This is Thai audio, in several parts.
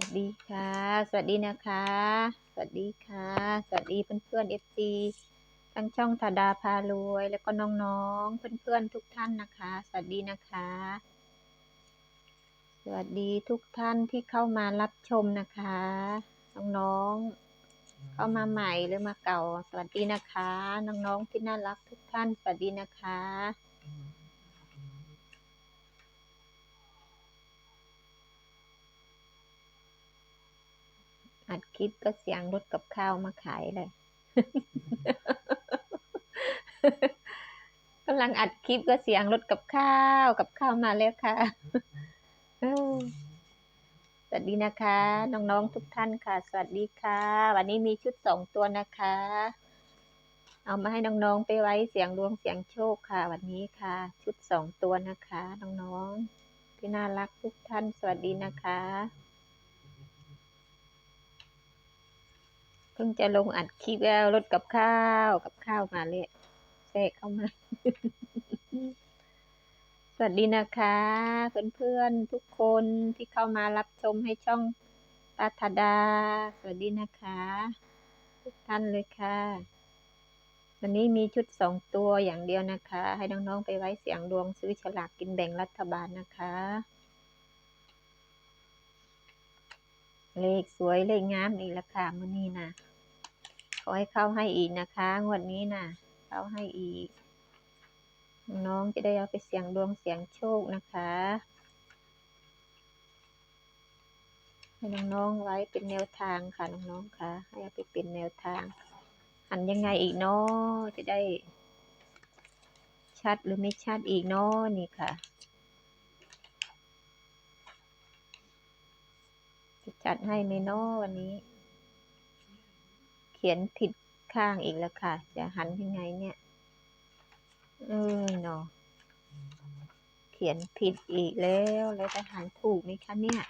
วัสดีค่ะ สวัสดีนะคะ สวัสดีค่ะ สวัสดีเพื่อนเพื่อนเอฟซีทั้งช่องธาดาพารวย แล้วก็น้องๆเพื่อนเพื่อนๆ ทุกท่านนะคะ สวัสดีนะคะ สวัสดีทุกท่านที่เข้ามารับชมนะคะ น้องๆ เข้ามาใหม่หรือมาเก่า สวัสดีนะคะ น้องๆที่น่ารักทุกท่าน สวัสดีนะคะ อัดคลิปก็เสียงรถกับข้าวมาขายเลยกำลังอัดคลิปก็เสียงรถกับข้าวกับข้าวมาแล้วค่ะสวัสดีนะคะ น้องๆทุกท่านค่ะ สวัสดีค่ะ วันนี้มีชุดสองตัวนะคะ เอามาให้น้องๆไปไว้เสียงดวงเสียงโชคค่ะ วันนี้ค่ะ ชุดสองตัวนะคะ น้องๆที่น่ารักทุกท่านสวัสดีนะคะ พิ่งจะลงอัดคลิปแล้วรถกับข้าวกับข้าวมาเลยแทรกเข้ามา สวัสดีนะคะเพื่อนๆทุกคนที่เข้ามารับชมให้ช่องตาธดา สวัสดีนะคะ ทุกท่านเลยค่ะ วันนี้มีชุดสองตัวอย่างเดียวนะคะ ให้น้องๆไปไว้เสียงดวงซื้อฉลากกินแบ่งรัฐบาลนะคะเลขสวยเลขงามอีกแล้วค่ะมื่อนี้นะ อให้เข้าให้อีกนะคะ งวดนี้นะเข้าให้อีก น้องจะได้เอาไปเสียงดวงเสียงโชคนะคะให้น้องๆไว้เป็นแนวทางค่ะน้องๆค่ะ ให้เอาไปเป็นแนวทางหันยังไงอีกเนาะจะได้ ชัดหรือไม่ชัดอีกเนาะนี่ค่ะจะจัดให้ไหมเนาะวันนี้ ขียนผิดข้างอีกแล้วค่ะ จะหันยังไงเนี่ย เออเนาะเขียนผิดอีกแล้ว แล้วจะหันถูกไหมคะเนี่ย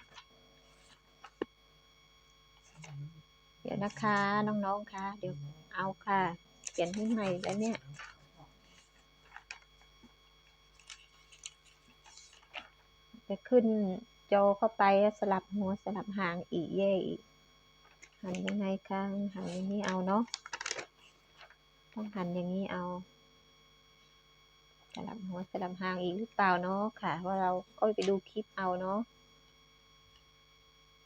เดี๋ยวนะคะน้องๆคะเดี๋ยวเอาค่ะ เขียนให้ใหม่แล้วเนี่ยจะขึ้นจอเข้าไปสลับหัวสลับหางอีกเย่อีก หันยังไงคะหันอย่างนี้เอาเนาะต้องหันอย่างนี้เอาสลับหัวสลับหางอีกหรือเปล่าเนาะค่ะ ว่าเราก็ไปดูคลิปเอาเนาะ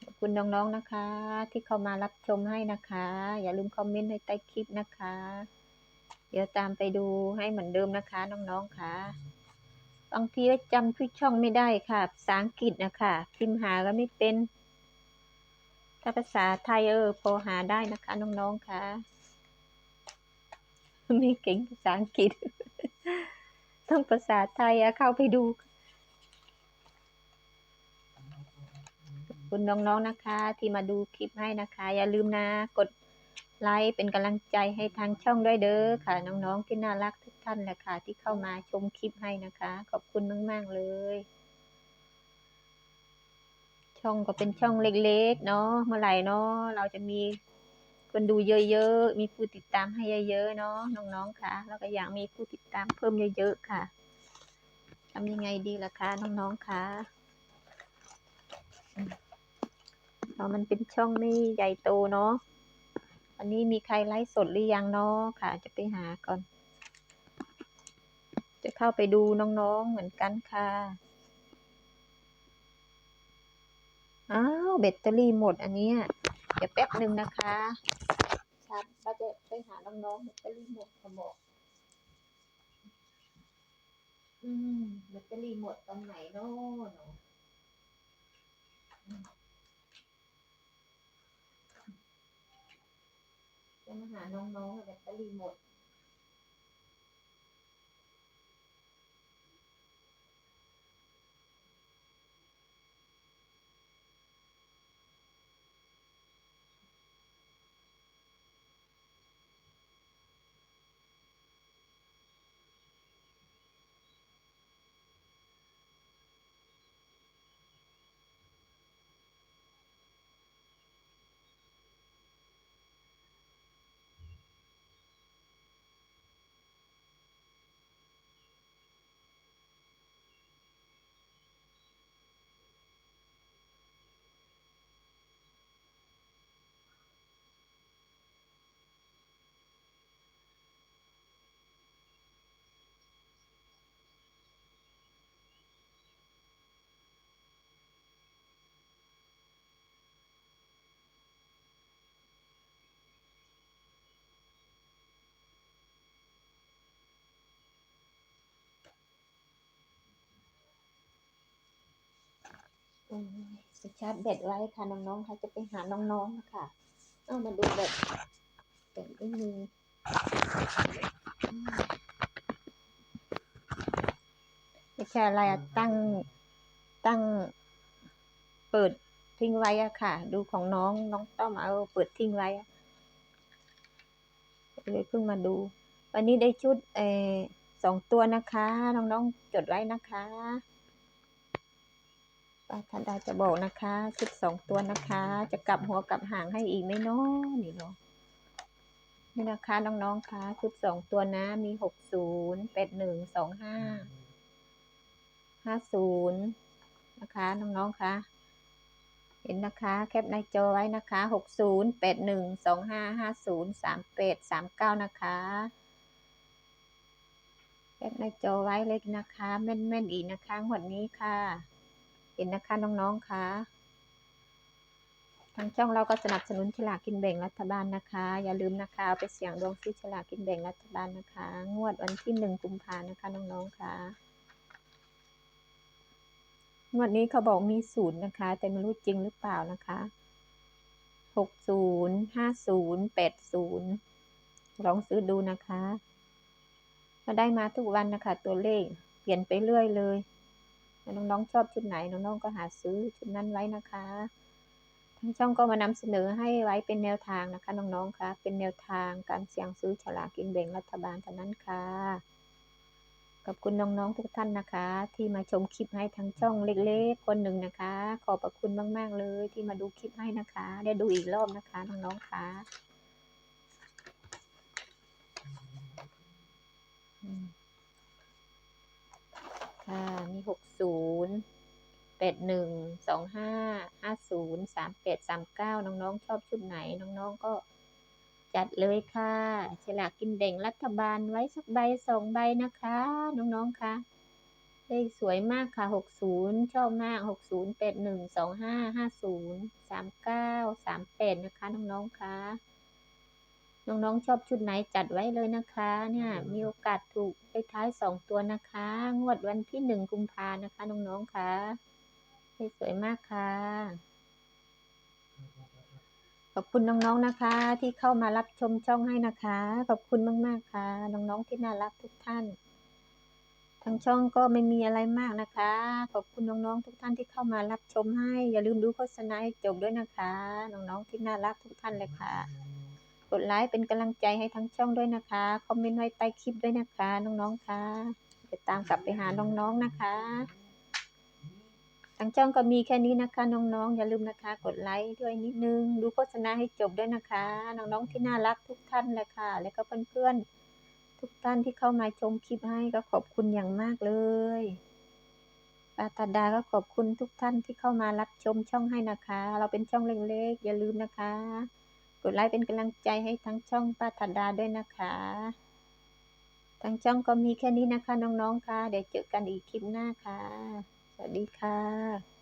ขอบคุณน้องๆนะคะ ที่เข้ามารับชมให้นะคะ อย่าลืมคอมเมนต์ในใต้คลิปนะคะ เดี๋ยวตามไปดูให้เหมือนเดิมนะคะน้องๆค่ะบางทีก็จำชื่อช่องไม่ได้ค่ะภาษาอังกฤษนะคะพิมพ์หาก็ไม่เป็น ถ้าภาษาไทยเออพอหาได้นะคะ น้องๆค่ะ ไม่เก่งภาษาอังกฤษ ต้องภาษาไทยอะเข้าไปดูคุณน้องๆนะคะ ที่มาดูคลิปให้นะคะ อย่าลืมนะกดไลค์เป็นกำลังใจให้ทางช่องด้วยเด้อค่ะ น้องๆที่น่ารักทุกท่านแหละค่ะ ที่เข้ามาชมคลิปให้นะคะ ขอบคุณมากๆเลย ช่องก็เป็นช่องเล็ก ๆ เนาะเมื่อไหร่เนาะเราจะมีคนดูเยอะๆ มีผู้ติดตามให้เยอะๆเนาะน้องๆค่ะแล้วก็อยากมีผู้ติดตามเพิ่มเยอะๆค่ะทำยังไงดีล่ะคะน้องๆค่ะเพราะมันเป็นช่องไม่ใหญ่โตเนาะวันนี้มีใครไลฟ์สดหรือยังเนาะค่ะ จะไปหาก่อน จะเข้าไปดูน้องๆเหมือนกันค่ะ อ้าว แบตเตอรี่หมดอันนี้ยเดี๋ยวแป๊บหนึ่งนะคะชาร์จก็จะไปหาน้องๆแบตเตอรี่หมดเขาบอกอืมแบตเตอรี่หมดตอนไหนเนาะเนจะมาหาน้องๆแบตเตอรี่หมด จะชาร์จแบตไว้ค่ะน้องๆค่ะจะไปหาน้องๆนะคะเอามาดูแบตแบตไม่มีอืมไม่ใช่อะไรอะตั้งตั้ง เปิดทิ้งไว้อะค่ะ ดูของน้องน้องต้อมเอาเปิดทิ้งไว้เลยเพิ่งมาดู วันนี้ได้ชุดเออสองตัวนะคะ น้องๆจดไว้นะคะ ป้าทันดาจะบอกนะคะชุดสองตัวนะคะ จะกลับหัวกลับหางให้อีกไหมเนาะนี่เนาะนี่นะคะน้องๆคะชุดสองตัวนะ มีหกศูนย์แปดหนึ่งสองห้าห้าศูนย์นะคะน้องๆคะเห็นนะคะ แคปในจอไว้นะคะหกศูนย์แปดหนึ่งสองห้าห้าศูนย์สามแปดสามเก้านะคะแคปในจอไว้เลยนะคะแม่นๆอีกนะคะงวดนี้ค่ะ เห็นนะคะน้องๆคะทางช่องเราก็สนับสนุนฉลากกินแบ่งรัฐบาลนะคะ อย่าลืมนะคะเอาไปเสี่ยงดวงซื้อฉลากกินแบ่งรัฐบาลนะคะ งวดวันที่หนึ่งกุมภานะคะน้องๆคะงวดนี้เขาบอกมีศูนย์นะคะ แต่ไม่รู้จริงหรือเปล่านะคะหกศูนย์ห้าศูนย์แปดศูนย์ลองซื้อดูนะคะมาได้มาทุกวันนะคะ ตัวเลขเปลี่ยนไปเรื่อยเลย น้องๆชอบชุดไหนน้องๆก็หาซื้อชุดนั้นไว้นะคะทางช่องก็มานำเสนอให้ไว้เป็นแนวทางนะคะน้องๆคะเป็นแนวทางการเสี่ยงซื้อฉลากกินแบ่งรัฐบาลเท่านั้นค่ะขอบคุณน้องๆทุกท่านนะคะ ที่มาชมคลิปให้ทางช่องเล็กๆ คนหนึ่งนะคะ ขอบพระคุณมากๆเลยที่มาดูคลิปให้นะคะเดี๋ยวดูอีกรอบนะคะน้องๆค่ะ ดหนึ่งสองห้าห้าศูนย์สามแปดสามเก้าน้องๆ ชอบชุดไหน น้องๆ ก็จัดเลยค่ะ ฉลากกินเด่งรัฐบาลไว้สักใบสองใบนะคะ น้องๆ ค่ะเลขสวยมากค่ะหกศูนย์ชอบมากหกศูนย์แปดหนึ่งสองห้าห้าศูนย์สามเก้าสามแปดนะคะ น้องๆ ค่ะน้องๆ ชอบชุดไหนจัดไว้เลยนะคะ เนี่ย มีโอกาสถูกไปท้ายสองตัวนะคะ งวดวันที่หนึ่งกุมภานะคะ น้องๆ ค่ะ สวยมากค่ะ ขอบคุณน้องๆนะคะ ที่เข้ามารับชมช่องให้นะคะ ขอบคุณมากๆค่ะ น้องๆที่น่ารักทุกท่านทางช่องก็ไม่มีอะไรมากนะคะ ขอบคุณน้องๆทุกท่านที่เข้ามารับชมให้ อย่าลืมดูโฆษณาจบด้วยนะคะ น้องๆที่น่ารักทุกท่านเลยค่ะ กดไลค์เป็นกำลังใจให้ทั้งช่องด้วยนะคะ คอมเมนต์ไว้ใต้คลิปด้วยนะคะ น้องๆค่ะจะตามกลับไปหาน้องๆนะคะางช่องก็มีแค่นี้นะคะ น้องๆ อย่าลืมนะคะ กดไลค์ด้วยนิดนึง ดูโฆษณาให้จบด้วยนะคะ น้องๆที่น่ารักทุกท่านเลยค่ะ และก็เพื่อนๆทุกท่านที่เข้ามาชมคลิปให้ก็ขอบคุณอย่างมากเลยปาตาดาก็ขอบคุณทุกท่านที่เข้ามารับชมช่องให้นะคะ เราเป็นช่องเล็กๆ อย่าลืมนะคะ กดไลค์เป็นกำลังใจให้ทั้งช่องป้าธัดดาด้วยนะคะทั้งช่องก็มีแค่นี้นะคะน้องๆค่ะ เดี๋ยวเจอกันอีกคลิปหน้าค่ะ ดีค่ะ